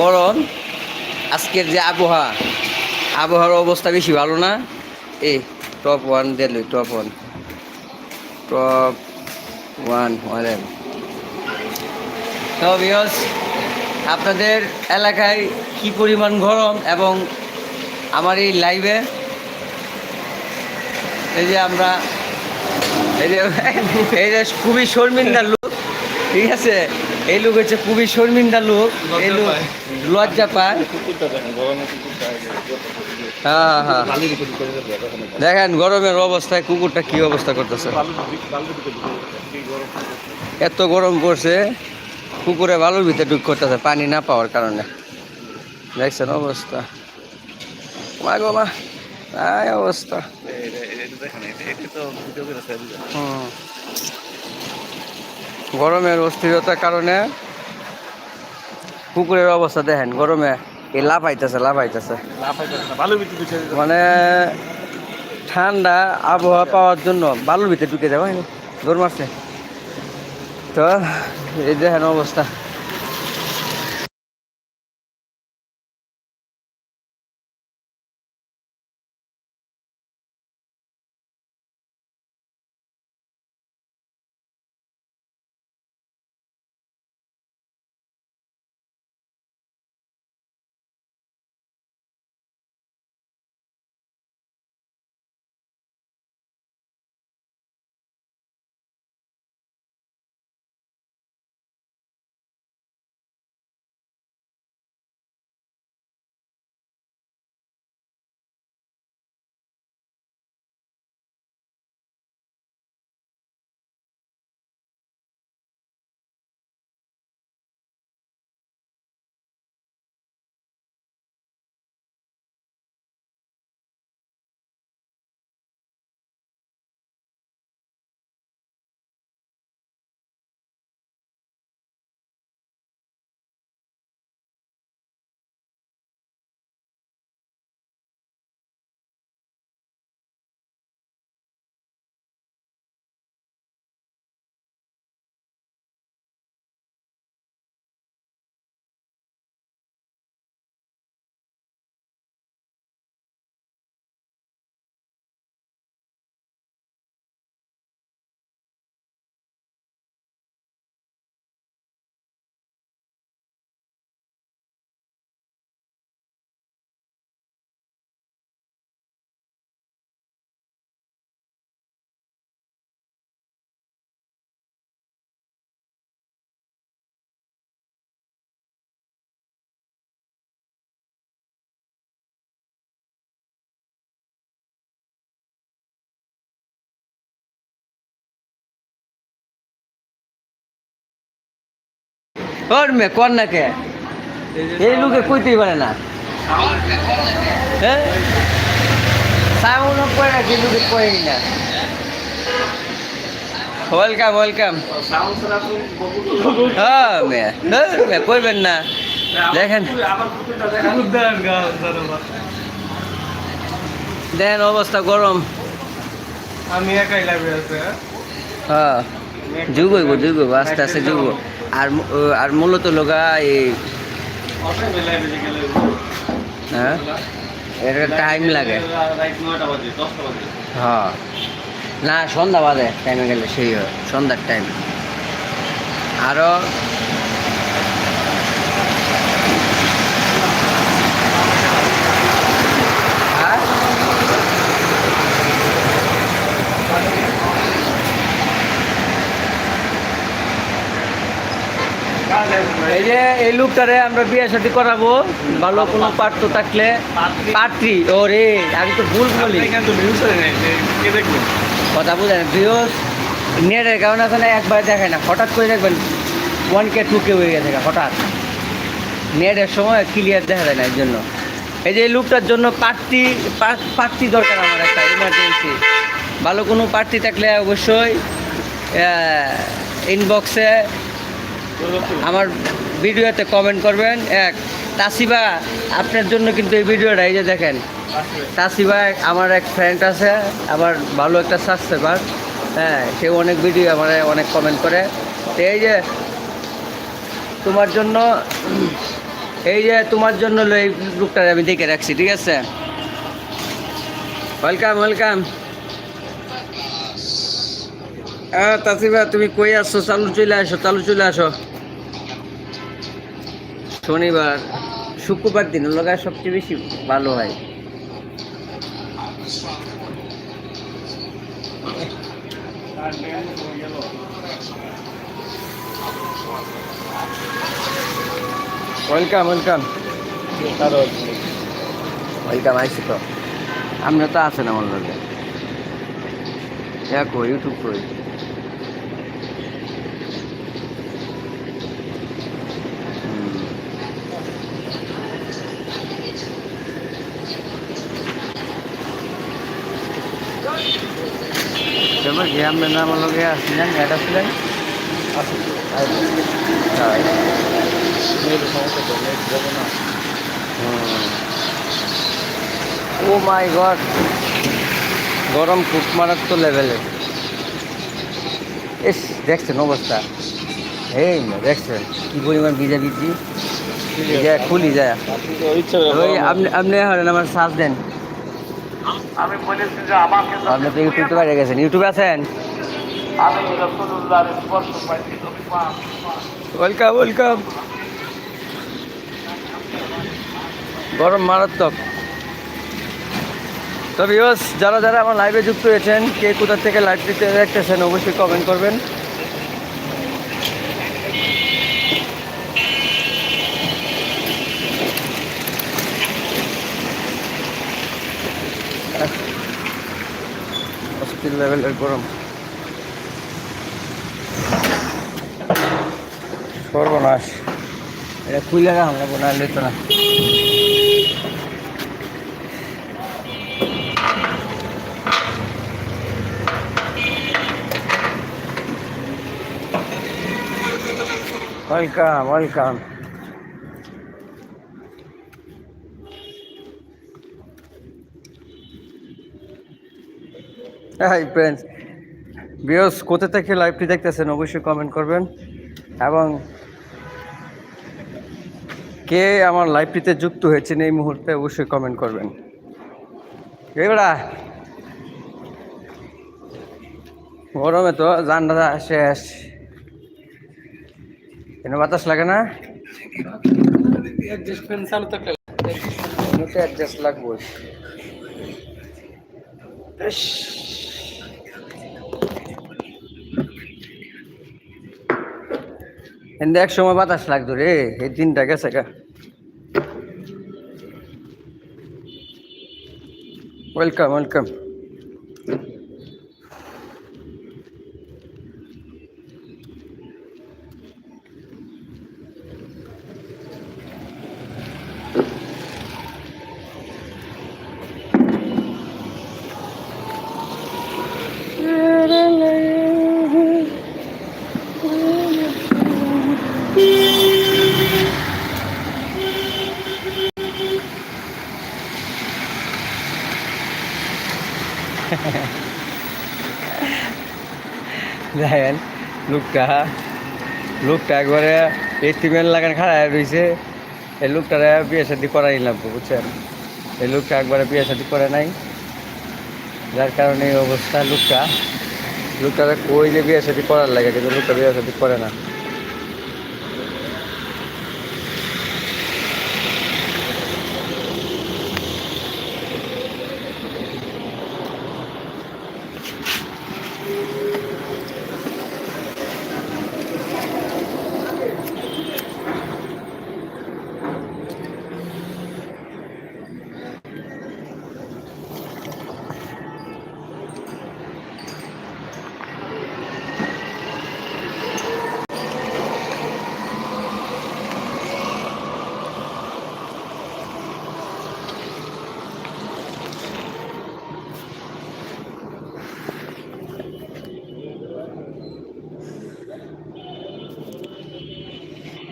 গরম, আজকের যে আবহাওয়া, আবহাওয়ার অবস্থা বেশি ভালো না? এই টপ ওয়ান দিল top one top one one তো বিয়স আপনাদের এলাকায় কি পরিমাণ গরম এবং আমার এই লাইভে এই যে আমরা এই যে খুবই শর্মিন্দার লোক, ঠিক আছে? এই লোক হচ্ছে খুবই শর্মিন্দা লোক। এই লোক লজ্জা পায়। হ্যাঁ হ্যাঁ। দেখেন গরমের অবস্থায় কুকুরটা কি অবস্থা করতেছে। এত গরম পড়ছে কুকুরে বালুর ভিতরে ঢুক করতেছে পানি না পাওয়ার কারণে। দেখছেন অবস্থা। মা গো মা অবস্থা। হুম। গরমের অস্থিরতার কারণে পুকুরের অবস্থা দেখেন, গরমে এই লাফাইতেছে লাফাইতেছে। মানে ঠান্ডা আবহাওয়া পাওয়ার জন্য বালুর ভিতরে ঢুকে যাবে দৌড় মারছে। তো এই দেখেন অবস্থা। ওর মে কর না কে এই লোকে কইতেই পারে না হ্যাঁ সাউন্ড করে রাখি লোকে কই না ওয়েলকাম ওয়েলকাম হ্যাঁ মে হ্যাঁ কইবেন না দেখেন দেখেন অবস্থা গরম আমি একাই আছে হ্যাঁ? যুগ হইব যুগ আস্তে আস্তে যুগ। আর আর মূলত লোকা এই হ্যাঁ? এটা টাইম লাগে। হ্যাঁ। না, সন্ধ্যা বাদে টাইমে গেলে সেই হয়, সন্ধ্যার টাইম আরও আর এই যে এই লোকটারে আমরা বিয়ে সাথে করাবো ভালো কোনো পাত্র থাকলে পাত্রী ও রে আমি তো ভুল বলি। এখানে কথা বুঝেন ভিউস নেটের কারণে আসলে একবার দেখে না হঠাৎ করে দেখবেন ওয়ান কে টু কে হয়ে গেছে হঠাৎ। নেটের সময় ক্লিয়ার দেখা যায় না এর জন্য। এই যে লুকটার জন্য প্রার্থী প্রার্থী দরকার আমার একটা ইমার্জেন্সি ভালো কোনো প্রার্থী থাকলে অবশ্যই ইনবক্সে আমার ভিডিওতে কমেন্ট করবেন। এক, তাসিবা, আপনার জন্য কিন্তু এই ভিডিওটা, এই যে দেখেন। তাসিবা আমার এক ফ্রেন্ড আছে, আমার ভালো একটা সাবস্ক্রাইবার হ্যাঁ সে অনেক ভিডিও আমার অনেক কমেন্ট করে। তো এই যে তোমার জন্য, এই যে তোমার জন্য এই লুকটা আমি দেখে রাখছি, ঠিক আছে? ওয়েলকাম ওয়েলকাম হ্যাঁ তাসিবা, তুমি কই আসছো চালু চলে আসো, চালু চলে আসো। শনিবার শুক্রবার দিন লগা সবচেয়ে বেশি ভালো হয়। ওয়েলকাম ওয়েলকাম ওয়েলকাম আইসি তো। আমরা তো আছেন আমার লগে। দেখো ইউটিউব করি। যে আপনার নাম লগে আসছিলেন এটা ছিলেন। ও মাই গড গরম খুব মারাত্মক লেভেলের এস দেখছেন অবস্থা। এই না দেখছেন কি পরিমাণ ভিজা ভিজি খুলি যায়। আপনি আপনি আমার সাথ দেন। আমি বলেছি যে আমাকে আপনি তো ইউটিউবে বাইরে গেছেন। ইউটিউবে আছেন? আমি রসুল্লাহর স্পর্শ পাইছি। ওয়েলকাম ওয়েলকাম গরম মারাত্মক। তবে ইয়স যারা যারা আমার লাইভে যুক্ত হয়েছেন কে কোথা থেকে লাইভ দিতে দেখতেছেন অবশ্যই কমেন্ট করবেন। অস্থির লেভেলের গরম সর্বনাশ এটা খুলে রাখা আমরা বোনা লিত না ওয়েলকাম ওয়েলকাম হাই ফ্রেন্ডস বিয়স কোথা থেকে লাইভটি দেখতেছেন অবশ্যই কমেন্ট করবেন। এবং কে আমার লাইভটিতে যুক্ত হয়েছেন এই মুহূর্তে অবশ্যই কমেন্ট করবেন। এগুলা গরমে তো জানটা শেষ কেন বাতাস লাগে না? অ্যাডজাস্ট লাগবো এনে এক সময় বাতাস লাগতো রে। এই দিনটা গেছে গা। ওয়েলকাম ওয়েলকাম দেখেন, লোকটা লোকটা একবারে এটিমেল লাগান খাড়ায় রয়েছে এই লোকটারে বিয়ে শাদি করাই লাগবো, বুঝছেন? এই লোকটা একবারে বিয়ে শাদি করে নাই। যার কারণে এই অবস্থা, লোকটা, লোকটারে কই যে বিয়ে শাদি করার লাগে, কিন্তু লোকটা বিয়ে শাদি করে না।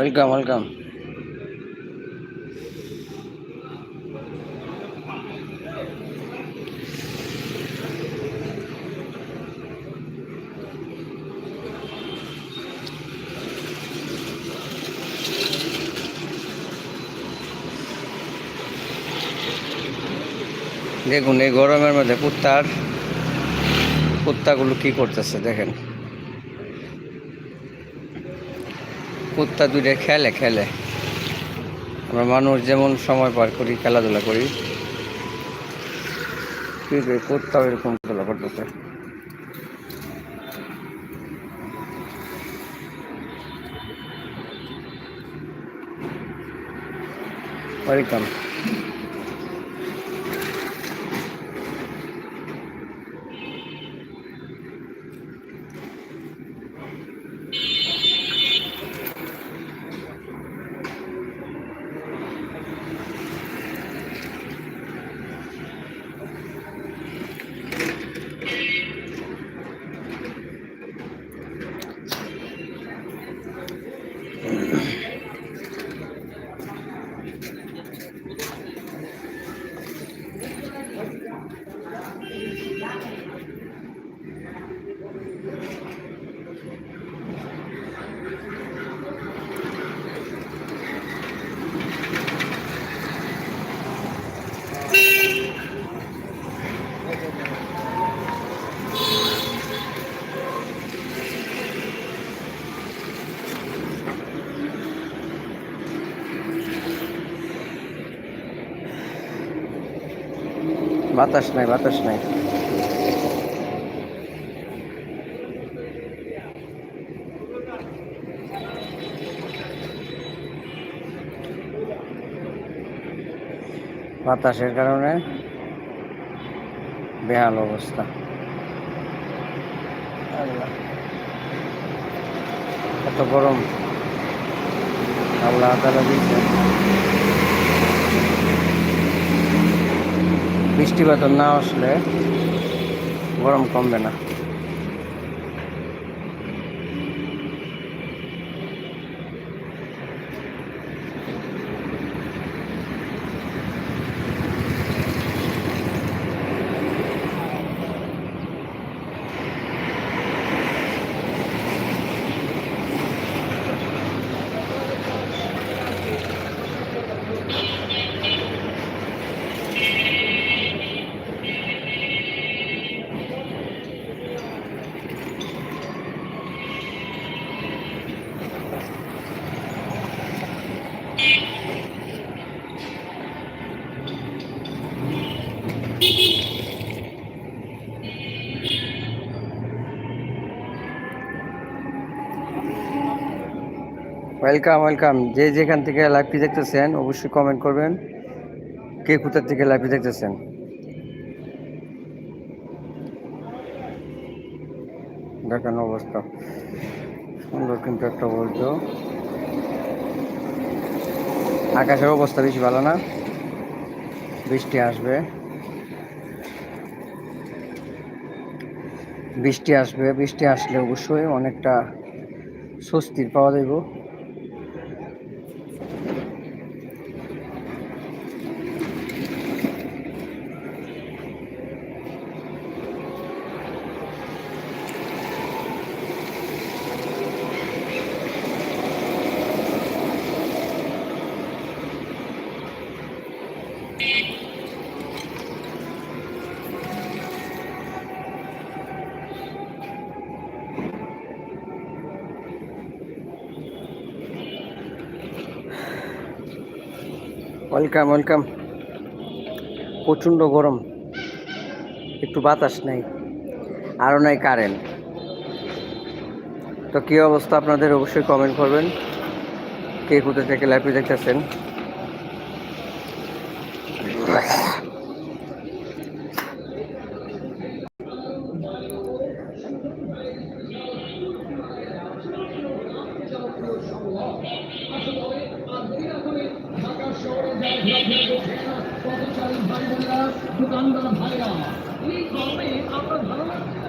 ওয়েলকাম ওয়েলকাম দেখুন এই গরমের মধ্যে কুত্তার কুত্তাগুলো কি করতেছে দেখেন। কুত্তা দুইটা খেলে খেলে। আমরা মানুষ যেমন সময় পার করি, খেলাধুলা করি। কুত্তাও এরকম খেলা করতেছে। ওয়েলকাম বাতাস নাই বাতাস নাই। বাতাসের কারণে বেহাল অবস্থা। এত গরম। আল্লাহ তালা দিচ্ছে বৃষ্টিপাত না আসলে গরম কমবে না। ওয়েলকাম ওয়েলকাম যে যেখান থেকে লাইভটি দেখতেছেন, অবশ্যই কমেন্ট করবেন। কে কোথার থেকে লাইভটি দেখতেছেন? দেখেন অবস্থা। সুন্দর কিন্তু একটা বলতো আকাশের অবস্থা বেশি ভালো না। বৃষ্টি আসবে। বৃষ্টি আসবে। বৃষ্টি আসলে অবশ্যই অনেকটা স্বস্তির পাওয়া যাইব। ওয়েলকাম ওয়েলকাম প্রচণ্ড গরম। একটু বাতাস নেই আরও নাই কারেন্ট তো কী অবস্থা আপনাদের? অবশ্যই কমেন্ট করবেন। কে কোথা থেকে লাইভে দেখতেছেন? দোকানদার ভাইরা এই গরমে আমরা ভালো লাগছে